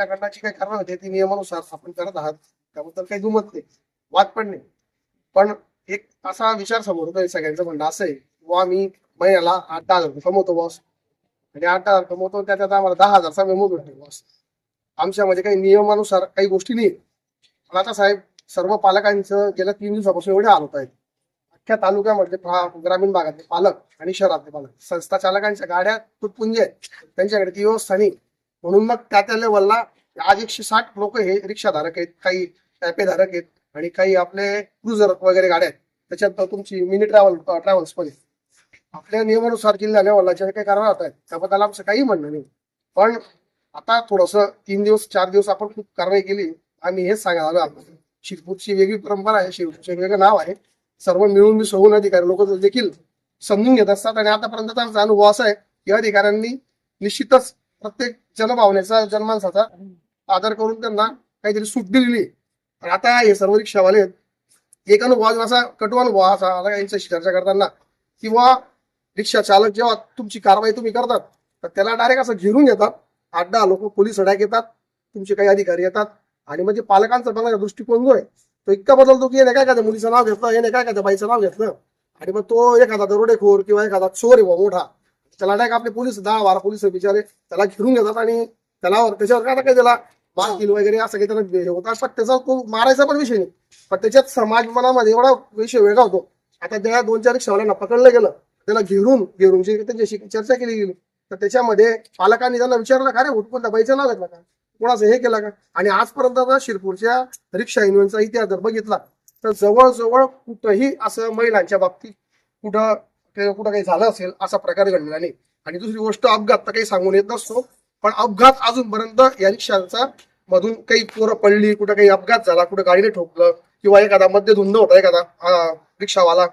आपल्याकडची काही कारण होते ती नियमानुसार आपण करत आहात. त्याबद्दल काही दुमत नाही. वाद पण नाही. पण एक असा विचार समोर होता सगळ्यांचं म्हणणं असं आहे बुवा मी महिन्याला आठ दहा हजार कमवतो बॉस आणि आठ हजार कमवतो त्याच्यात आम्हाला दहा हजारचा मेमो भेटतो बॉस आमच्यामध्ये काही नियमानुसार काही गोष्टी नाही. पण आता साहेब सर्व पालकांचं गेल्या तीन दिवसापासून एवढे हाल होत आहेत. अख्ख्या तालुक्यामध्ये ग्रामीण भागातले पालक आणि शहरातले पालक संस्था चालकांच्या गाड्या तुटपुंजे आहेत. त्यांच्याकडे ती व्यवस्था नाही. म्हणून मग त्या त्या लेवलला आज एकशे साठ लोक हे रिक्षाधारक आहेत काही ऍपे धारक आहेत आणि काही आपले क्रुझर वगैरे गाड्या आहेत. त्याच्यात तुमची मिनी ट्रॅव्हल ट्रॅव्हल्स पण आपल्या नियमानुसार जिल्हा लेवलला ज्या काही कारवाई होत आहेत त्याबद्दल आमचं काही म्हणणं नाही. पण आता थोडस तीन दिवस चार दिवस आपण खूप कारवाई केली आणि हेच सांगायला आलो आपण. शिरपूरची वेगळी परंपरा आहे शिरपूरचं वेगळं नाव आहे. सर्व मिळून मिसळून अधिकारी लोक देखील समजून घेत असतात आणि आतापर्यंतचा अनुभव असा आहे की अधिकाऱ्यांनी निश्चितच प्रत्येक जनभावनेचा जनमानसाचा आदर करून त्यांना काहीतरी सूट दिलेली आणि आता हे सर्व रिक्षावाले आहेत. एक अनुभव असा कटू अनुभव असा आला यांच्याशी चर्चा करताना. किंवा रिक्षा चालक जेव्हा तुमची कारवाई तुम्ही करतात तर त्याला डायरेक्ट असं घेरून घेतात आठ दहा लोक पोलीस अडॅक येतात तुमचे काही अधिकारी येतात. आणि म्हणजे पालकांचा बघा दृष्टिकोन जो आहे तो इतका बदलतो की याने काय काय मुलीचं नाव घेतलं याने काय काय बाईचं नाव घेतलं. आणि मग तो एखादा दरोडेखोर किंवा एखादा चोर आहे मोठा त्याला डायरेक्ट आपले पोलीस दहा बारा पोलीस बिचारे त्याला घेऊन घेतात आणि त्याला त्याच्यावर काय ना काय त्याला? मारतील वगैरे असं काही त्याला हे होतं. पण त्याचा तो मारायचा पण विषय नाही. पण त्याच्यात समाज मनामध्ये एवढा विषय वेगळा होतो. आता त्या दोन चार रिक्षावाल्यांना पकडलं गेलं. त्याला घेरून घेऊनची त्यांच्याशी चर्चा केली गेली. तर त्याच्यामध्ये पालकांनी त्यांना विचारलं का रे उत्पन्न बाईचं नाव का? कोणाचं हे केलं का? आणि आजपर्यंत शिरपूरच्या रिक्षा युनियनचा इतिहास जर बघितला तर जवळजवळ कुठंही असं महिलांच्या बाबतीत कुठं कुठं काही झालं असेल असा प्रकार घडलेला नाही. आणि दुसरी गोष्ट अपघात तर काही सांगून येत नसतो. पण अपघात अजूनपर्यंत या रिक्षांचा मधून काही पोरं पडली कुठं काही अपघात झाला कुठं गाडीने ठोकलं किंवा एखादा मध्य धुंद होता एखादा रिक्षावाला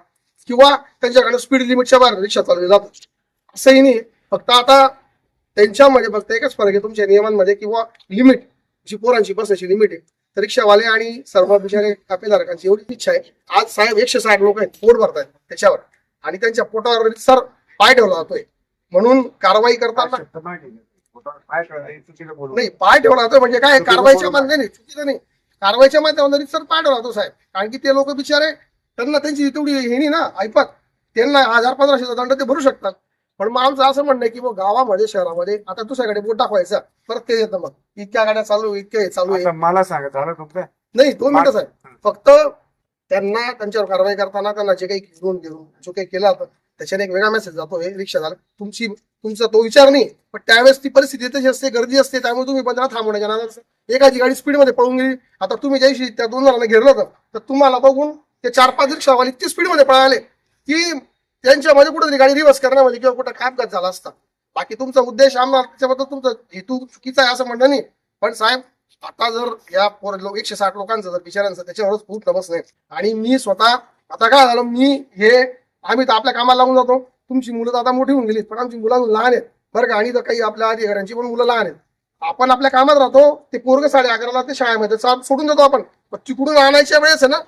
किंवा त्यांच्याकडे स्पीड लिमिटच्या बाहेर रिक्षा चालवली जातो असंही नाही. फक्त आता त्यांच्यामध्ये फक्त एकच फरक आहे तुमच्या नियमांमध्ये किंवा लिमिट जी पोरांची बसायची लिमिट आहे तर रिक्षावाले आणि सर्व बिचारे कापेधारकांची एवढी इच्छा आहे. आज साहेब एकशे साठ लोक आहेत पोट भरतायत त्याच्यावर. आणि त्यांच्या पोटावर सर पाय ठेवला जातोय. म्हणून कारवाई करताना नाही पाय ठेवला जातोय म्हणजे काय कारवाईच्या बोलू मध्ये नाही चुकीचं नाही. कारवाईच्या माध्यमातून सर पाय ठेवला जातो साहेब. कारण की ते लोक बिचारे त्यांना त्यांची तेवढी हे नाही ना ऐपत. त्यांना हजार पंधराशेचा दंड ते भरू शकतात. पण मग आमचं असं म्हणणं आहे की मग गावामध्ये शहरामध्ये आता दुसऱ्याकडे बोट टाकवायचा. परत ते येतं मग. इतक्या गाड्या चालू आहे, इतक्या हे चालू आहे. मला सांगा झालं तुमचं? नाही दोन मिनिटं साहेब. फक्त त्यांना त्यांच्यावर कारवाई करताना त्यांना जे काही घेऊन घेऊन जो काही केलं जातं त्याच्याने एक वेगळा मेसेज जातो हे रिक्षा झाला तुमची तुमचा तो विचार नाही पण त्यावेळेस ती परिस्थिती तशी असते गर्दी असते त्यामुळे तुम्ही बंधना थांबवण्याच्या नादात एखादी गाडी स्पीडमध्ये पळून गेली आता तुम्ही ज्याशी त्या दोन जणांना घेरलं होतं तर तुम्हाला बघून ते चार पाच रिक्षावाले इतकी स्पीडमध्ये पळाले की त्यांच्यामध्ये कुठेतरी गाडी रिव्हर्स करण्यामध्ये किंवा कुठं काय अपघात झाला असता. बाकी तुमचा उद्देश आम्हाला त्याच्याबद्दल तुमचा हेतू चुकीचा आहे असं म्हणणं नाही. पण साहेब आता जर या पोर लोक एकशे साठ लोकांचं जर बिचारांचं त्याच्यावरच खूप नमस नाही आणि मी स्वतः आता काय झालं मी हे आम्ही तर आपल्या कामाला लागून जातो. तुमची मुलं तर आता मोठी होऊन गेली पण आमची मुलं लहान आहेत. बरं का? आणि तर काही आपल्या अधिकाऱ्यांची पण मुलं लहान आहेत. आपण आपल्या कामात राहतो ते पोरग साडे अकराला ते शाळेमध्ये सोडून देतो आपण. तिकडून आणायच्या वेळेस आहे ना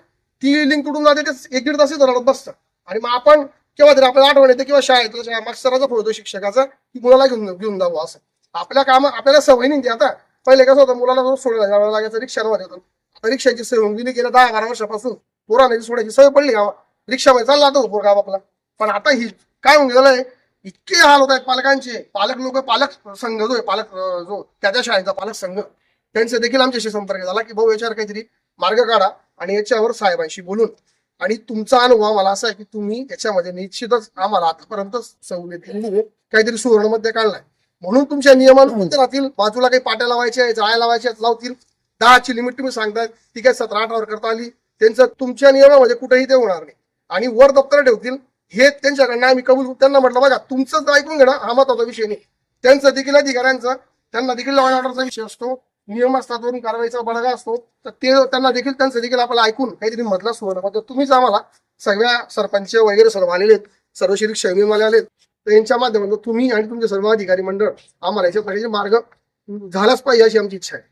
ती लिंक तुडून जाते ते एक दीड तास रडत बसतं. आणि मग आपण केव्हा तरी आपल्याला आठवण येते किंवा शाळेत मास्टराचा फोन होतो शिक्षकाचा की मुलाला घेऊन घेऊन जावं असं. आपल्या काम आपल्याला सवय नाही आता. पहिले कसं होतं मुलाला सोडायला जावं लागायचं रिक्षावर येतो आता रिक्षाची सवय होऊन गेली गेल्या दहा बारा वर्षापासून. पोरांना सोडायची सवय पडली गावा रिक्षामध्ये चालला आता पोर गाव आपला पण आता ही काय होऊन गेलंय? इतके हाल होत आहेत पालकांचे. पालक लोक पालक संघ जो आहे पालक जो त्या त्या शाळेचा पालक संघ त्यांचा देखील आमच्याशी संपर्क झाला की भाऊ याच्यावर काहीतरी मार्ग काढा आणि याच्यावर साहेबांशी बोलून. आणि तुमचा अनुभव मला असा आहे की तुम्ही याच्यामध्ये निश्चितच आम्हाला आतापर्यंत सवलत काहीतरी सुवर्णमध्ये काढलाय. म्हणून तुमच्या नियमानुसार राहतील बाजूला काही पाट्या लावायच्या आहे जाळ्या लावायच्या लावतील. दहाची लिमिट तुम्ही सांगताय ती काय सतरा अठरावर करता आली. त्यांचं तुमच्या नियमामध्ये कुठेही ते होणार नाही. आणि वर दप्तर ठेवतील हे त्यांच्याकडनं आम्ही कबूल त्यांना म्हटलं बघा तुमचं तर ऐकून घेणं हा महत्त्वाचा विषय नाही. त्यांचं देखील अधिकाऱ्यांचा त्यांना देखील लॉ ऑर्डरचा विषय असतो नियम असतात वरून कारवाईचा बडगा असतो. तर ते त्यांना देखील त्यांचं देखील आपल्याला ऐकून काहीतरी म्हटलं सुवर्ण तुम्हीच आम्हाला सगळ्या सरपंच वगैरे सर्व आलेले आहेत. सर्व शिरीक शैमीवाले आलेत. तर यांच्या माध्यमातून तुम्ही आणि तुमचे सर्व अधिकारी मंडळ आम्हाला याच्या मार्ग झालाच पाहिजे अशी आमची इच्छा आहे.